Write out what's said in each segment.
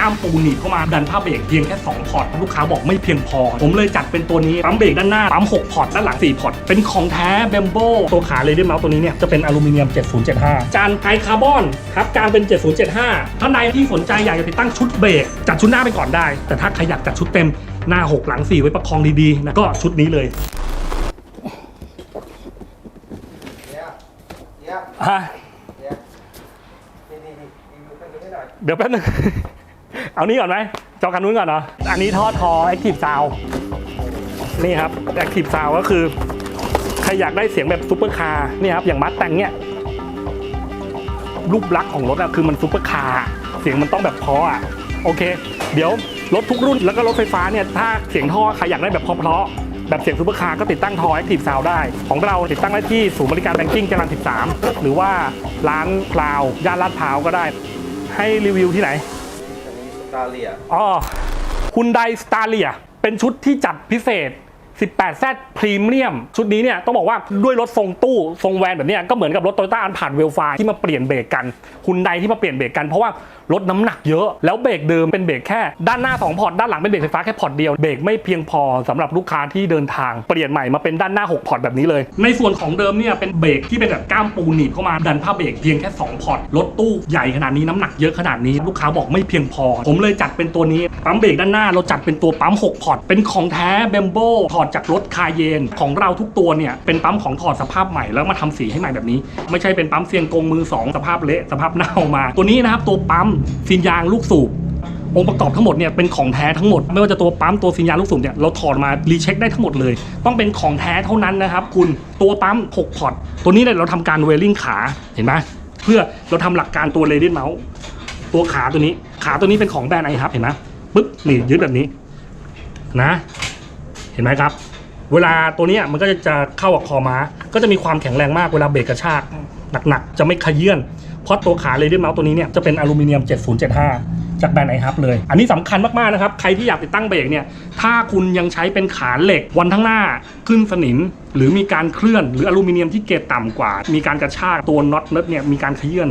ก้ามปูหนีบเข้ามาดันผ้าเบรกเพียงแค่ 2 พอร์ตลูกค้าบอกไม่เพียงพอ ผมเลยจัดเป็นตัวนี้ปั๊มเบรกด้านหน้าปั๊ม6พอร์ตด้านหลัง 4 พอร์ตเป็นของแท้เบมโบตัวขาเลยด้วยเมาส์ตัวนี้เนี่ยจะเป็นอลูมิเนียม 7075 จานไฮคาร์บอนครับกลางเป็น 7075 ท่านใดที่สนใจอยากจะติดตั้งชุดเบรกจัดชุดหน้าไปก่อนได้ แต่ถ้าใครอยากจัดชุดเต็มหน้า 6 หลัง 4 ไว้ประคองดีๆนะก็ชุดนี้เลยเดี๋ยวเดี๋ยวอะเดี๋ยวนี่นี่นี่รีวิวเครื่องนี้ให้หน่อยเดี๋ยวแป๊บนึง เอานี้ก่อนไหมจอกันนู้นก่อนเนาะอันนี้ท่อทอ Active Sound นี่ครับ Active Sound ก็คือ ใครอยากได้เสียงแบบซุปเปอร์คาร์นี่ครับ อย่างมัดแต่งเนี่ยรูปลักษณ์ของรถอะคือมันซุปเปอร์คาร์เสียงมันต้องแบบพราะอะโอเค เดี๋ยวรถทุกรุ่นแล้วก็รถไฟฟ้าเนี่ยถ้าเสียงท่อใครอยากได้แบบเพราะๆแบบเสียงซุปเปอร์คาร์ก็ติดตั้งท่อ Active Sound ได้ ของเราติดตั้งได้ที่ศูนย์บริการแบงกิ้งจรัญ13 หรือว่าร้านพลาวย่านลาดพร้าวก็ได้ ให้รีวิวที่ไหน ตาเลียอ๋อคุณไดสตาเลียเป็นชุดที่จัดพิเศษ 18Z พรีเมียมชุดนี้เนี่ยต้องบอกว่าด้วยรถทรงตู้ทรงแวนแบบนี้ก็เหมือนกับรถโตโยต้าอันผ่านเวลไฟที่มาเปลี่ยนเบรกกันคุณไดที่มาเปลี่ยนเบรกกันเพราะว่ารถน้ำหนักเยอะ แล้วเบรกเดิมเป็นเบรกแค่ด้านหน้า2พอร์ตด้านหลังเป็นเบรกไฟฟ้าแค่พอร์ตเดียวเบรกไม่เพียงพอสำหรับลูกค้าที่เดินทางเปลี่ยนใหม่มาเป็นด้านหน้า 6 พอร์ตแบบนี้เลย ในส่วนของเดิมเนี่ยเป็นเบรกที่เป็นแบบก้ามปูหนีบเข้ามาดันผ้าเบรกเพียงแค่ 2 พอร์ตรถตู้ใหญ่ขนาดนี้น้ำหนักเยอะขนาดนี้ลูกค้าบอกไม่เพียงพอ ผมเลยจัดเป็นตัวนี้ปั๊มเบรกด้านหน้าเราจัดเป็นตัวปั๊ม6พอร์ตเป็นของแท้เบมโบถอดจากรถคาเยนของเราทุกตัวเนี่ยเป็นปั๊มของถอดสภาพใหม่แล้วมาทำสีให้ใหม่แบบนี้ ไม่ใช่เป็นปั๊มเซียงกงมือสองสภาพเละสภาพเน่ามา ตัวนี้นะครับตัวปั๊มฟินยางลูกสูบองค์ประกอบทั้งหมดเนี่ยเป็นของแท้ทั้งหมด ไม่ว่าจะตัวปั๊มตัวฟินยางลูกสูบเนี่ยเราถอดมารีเช็คได้ทั้งหมดเลย ต้องเป็นของแท้เท่านั้นนะครับ คุณตัวปั๊ม6พอร์ตตัวนี้เนี่ยเราทำการเวลลิ่งขาเห็นไหมเพื่อเราทำหลักการตัวเลดี้เมาส์ตัวขาตัวนี้ ขาตัวนี้เป็นของแบรนด์ไอครับเห็นไหมปึ๊บนี่ยึดแบบนี้นะ ห็นไหมครับ เวลาตัวเนี้ยมันก็จะเข้ากับคอม้า ก็จะมีความแข็งแรงมากเวลาเบรกกระชากหนักๆ จะไม่ขยื่นเพราะตัวขาเลเดอร์เมาส์ตัวนี้เนี่ยจะเป็นอลูมิเนียม 7075 จากแบรนด์ไอฮับเลย อันนี้สำคัญมากๆนะครับ ใครที่อยากติดตั้งเบรกเนี่ย ถ้าคุณยังใช้เป็นขาเหล็กวันข้งหน้าขึ้นสนิม หรือมีการเคลื่อน หรืออลูมิเนียมที่เกรดต่ำกว่า มีการกระชากตัวน็อตเนิร์ดเนี่ยมีการขยื่น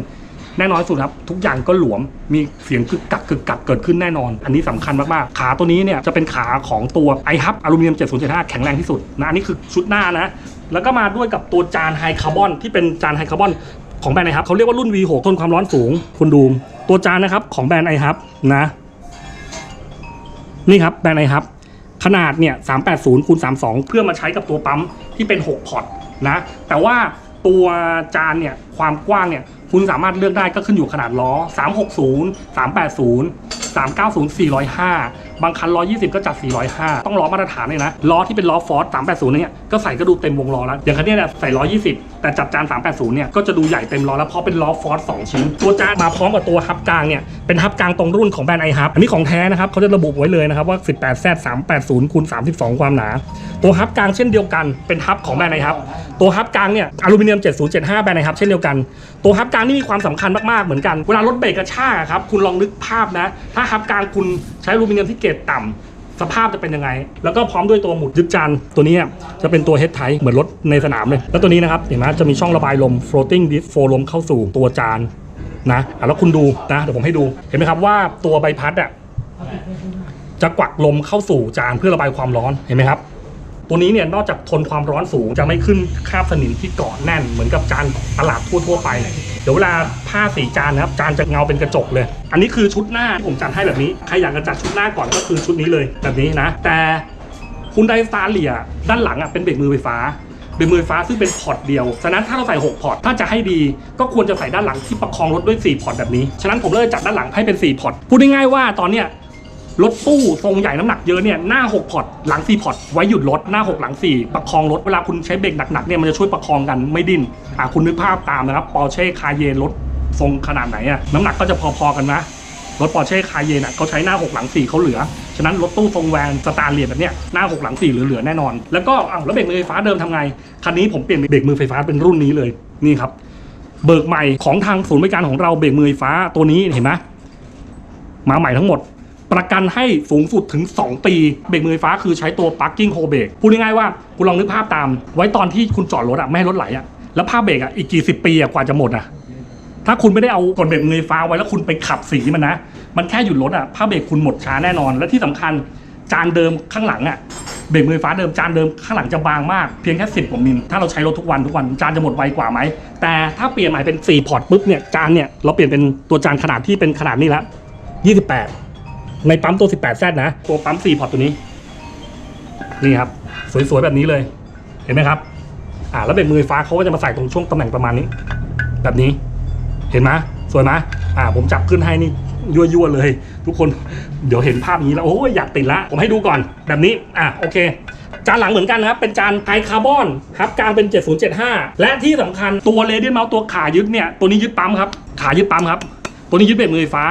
แน่นอนสุดครับ ทุกอย่างก็หลวมมีเสียงกึกกักกึกกักเกิดขึ้นแน่นอน อันนี้สำคัญมากๆ ขาตัวนี้เนี่ยจะเป็นขาของตัวไอฮับอลูมิเนียม 7075 แข็งแรงที่สุดนะอันนี้คือชุดหน้านะ แล้วก็มาด้วยกับตัวจานไฮคาร์บอนที่เป็นจานไฮคาร์บอนของแบรนด์ไอฮับเขาเรียกว่ารุ่น V6 ทนความร้อนสูงคุณดูตัวจานนะครับของแบรนด์ไอฮับนะนี่ครับแบรนด์ไอฮับขนาดเนี่ย 380คูณ32 เพื่อมาใช้กับตัวปั๊มที่เป็น 6 พอร์ตนะ แต่ว่าตัวจานเนี่ย ความกว้างเนี่ย คุณสามารถเลือกได้ก็ขึ้นอยู่ขนาดล้อ 360 380 390 405 บางคัน 120 ก็จัด 405 ต้องล้อมาตรฐานเลยนะ ล้อที่เป็นล้อฟอร์ส380 เนี่ย ก็ใส่ก็ดูเต็มวงล้อแล้ว อย่างคันนี้เนี่ยใส่ 120 แต่จัดจาน 380 เนี่ย ก็จะดูใหญ่เต็มล้อแล้ว เพราะเป็นล้อฟอร์ส2ชิ้น ตัวจานมาพร้อมกับตัวฮับกลางเนี่ย เป็นฮับกลางตรงรุ่นของแบรนด์ไอฮับอันนี้ของแท้นะครับเขาจะระบุไว้เลยนะครับว่า 18Z 380คูณ32 ความหนา ตัวฮับกลางเช่นเดียวกัน เป็นฮับของแบรนด์ไอฮับตัวฮับกลางเนี่ยอลูมิเนียม 7075 แบรนด์ไอฮับเช่นเดียวกัน ตัวฮับกลางนี่มีความสำคัญมากๆเหมือนกันเวลารถเบรกกระชากครับคุณลองนึกภาพนะถ้าถ้าฮับกลางคุณใช้อลูมิเนียมที่เกรดต่ำสภาพจะเป็นยังไง แล้วก็พร้อมด้วยตัวหมุดยึดจานตัวนี้จะเป็นตัวเฮดไทเหมือนรถในสนามเลย แล้วตัวนี้นะครับเห็นไหมจะมีช่องระบายลม floating d i s f o ลมเข้าสู่ตัวจานนะอะแล้วคุณดูนะเดี๋ยวผมให้ดูเห็นไหมครับว่าตัวใบพัดอะจะกวักลมเข้าสู่จานเพื่อระบายความร้อนเห็นไหมครับ ตัวนี้เนี่ยนอกจากทนความร้อนสูงจะไม่ขึ้นคราบสนิมที่เกาะแน่นเหมือนกับจานตลาดทั่วๆไปเดี๋ยวเวลาผ้าสีจานนะครับจานจะเงาเป็นกระจกเลย อันนี้คือชุดหน้าผมจัดให้แบบนี้ใครอยากจะจัดชุดหน้าก่อนก็คือชุดนี้เลยแบบนี้นะ แต่คุณไดสตาร์เลียด้านหลังอะเป็นเบรกมือไฟฟ้าเบรกมือไฟฟ้าซึ่งเป็นพอร์ตเดียว ฉะนั้นถ้าเราใส่ 6 พอร์ต ถ้าจะให้ดี ก็ควรจะใส่ด้านหลังที่ประคองรถด้วย 4 พอร์ตแบบนี้ ฉะนั้นผมเลยจัดด้านหลังให้เป็น 4 พอร์ต พูดง่ายๆว่าตอนเนี้ย รถตู้ทรงใหญ่น้ำหนักเยอะเนี่ยหน้า 6 พอร์ตหลัง 4 พอร์ตไว้หยุดรถหน้า 6 หลัง 4 ประคองรถเวลาคุณใช้เบรกหนักๆเนี่ยมันจะช่วยประคองกันไม่ดิ้นอะคุณนึกภาพตามนะครับปอร์เช่คาเยนรถทรงขนาดไหนอะน้ำหนักก็จะพอๆกันนะรถปอร์เช่คาเยนอะเขาใช้หน้า 6 หลัง 4เขาเหลือ ฉะนั้นรถตู้ทรงแวนสตาร์เลียนแบบเนี้ยหน้า 6 หลัง 4 เหลือๆแน่นอน แล้วก็อ้าวแล้วเบรกมือไฟฟ้าเดิมทำไง คันนี้ผมเปลี่ยนเบรกมือไฟฟ้าเป็นรุ่นนี้เลยนี่ครับ เบิกใหม่ของทางศูนย์บริการของเราเบรกมือไฟฟ้าตัวนี้เห็นไหมมาใหม่ทั้งหมด ประกันให้สูงสุดถึง 2 ปี เบรกมือไฟฟ้าคือใช้ตัว parking hold brake พูดง่ายๆว่าคุณลองนึกภาพตาม ไว้ตอนที่คุณจอดรถอะไม่ให้รถไหลอะแล้วภาพเบรกอะอีกกี่สิบปีอะกว่าจะหมดอะถ้าคุณไม่ได้เอากดเบรกมือไฟฟ้าไว้แล้วคุณไปขับสีมันนะ มันแค่หยุดรถอะผ้าเบรกคุณหมดช้าแน่นอน และที่สำคัญจานเดิมข้างหลังอะเบรกมือไฟฟ้าเดิมจานเดิมข้างหลังจะบางมากเพียงแค่สิบกว่ามิลถ้าเราใช้รถทุกวันทุกวันจานจะหมดไวกว่าไหมแต่ถ้าเปลี่ยนใหม่เป็น4พอร์ตปุ๊บเนี่ยจานเนี่ยเราเปลี่ยนเป็นตัวจานขนาดที่เป็นขนาดนี้ละ28 ในปั๊มตัว 18แซดนะ ตัวปั๊ม 4 พอร์ตตัวนี้ นี่ครับ สวยๆ แบบนี้เลย เห็นไหมครับ อ่า แล้วเบรกมือฟ้าเขาก็จะมาใส่ตรงช่วงตำแหน่งประมาณนี้ แบบนี้ เห็นไหมสวยไหมอ่า ผมจับขึ้นให้นี่ยั่วๆเลย ทุกคน เดี๋ยวเห็นภาพนี้แล้ว โอ้ยอยากติดละ ผมให้ดูก่อน แบบนี้ อะโอเคจานหลังเหมือนกันนะครับ เป็นจานไฮคาร์บอนครับกลางเป็น 7075 และที่สำคัญตัวเรเดียนเมาส์ตัวขายึดเนี่ย ตัวนี้ยึดปั๊มครับ ขายึดปั๊มครับ ตัวนี้ยึดเบรกมือไฟฟ้า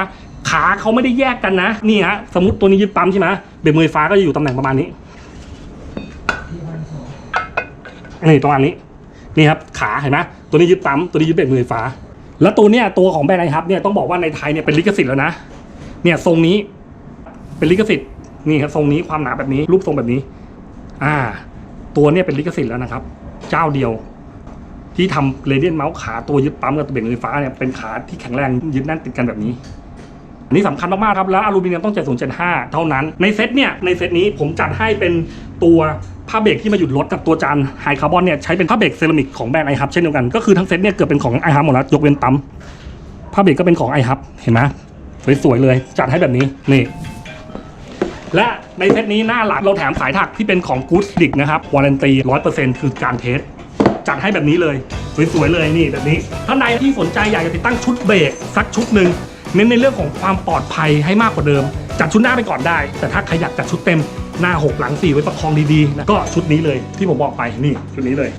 ขาเขาไม่ได้แยกกันนะ นี่ฮะสมมติตัวนี้ยึดปั๊มใช่ไหมเบรกมือไฟฟ้าก็จะอยู่ตำแหน่งประมาณนี้นี่ตรงอันนี้ นี่ครับ ขาเห็นไหมตัวนี้ยึดปั๊มตัวนี้ยึดเบรกมือไฟฟ้า แล้วตัวเนี้ยตัวของแบรนด์ไอฮับเนี่ยต้องบอกว่าในไทยเนี่ยเป็นลิขสิทธิ์แล้วนะเนี่ยทรงนี้เป็นลิขสิทธิ์นี่ครับทรงนี้ความหนาแบบนี้ รูปทรงแบบนี้ อ่า ตัวเนี่ยเป็นลิขสิทธิ์แล้วนะครับ เจ้าเดียว ที่ทำเรเดียนเมาส์ขาตัวยึดปั๊มกับตัวเบรกมือไฟฟ้าเนี่ยเป็นขาที่แข็งแรงยึดแน่นติดกันแบบนี้ อันนี้สำคัญมากๆครับ แล้วอลูมิเนียมต้อง 7075 เท่านั้น ในเซตเนี่ย ในเซตนี้ผมจัดให้เป็นตัวผ้าเบรกที่มาหยุดรถกับตัวจานไฮคาร์บอนเนี่ยใช้เป็นผ้าเบรกเซรามิกของแบรนด์ไอฮับเช่นเดียวกัน ก็คือทั้งเซตเนี่ยเกือบเป็นของไอฮับหมดแล้วยกเว้นปั๊มผ้าเบรกก็เป็นของไอฮับเห็นไหมสวยๆเลยจัดให้แบบนี้นี่และในเซตนี้หน้าหลังเราแถมสายถักที่เป็นของกู๊ดดิกนะครับวารันตีร้อยเปอร์เซ็นต์คือการเทสจัดให้แบบนี้เลย สวยๆเลยนี่แบบนี้ ท่านใดที่สนใจอยากจะติดตั้งชุดเบรกสักชุดหนึ่ง เน้นในเรื่องของความปลอดภัยให้มากกว่าเดิม จัดชุดหน้าไปก่อนได้ แต่ถ้าใครอยากจัดชุดเต็มหน้าหกหลังสี่ไว้ประคองดีๆนะก็ชุดนี้เลยที่ผมบอกไปนี่ชุดนี้เลย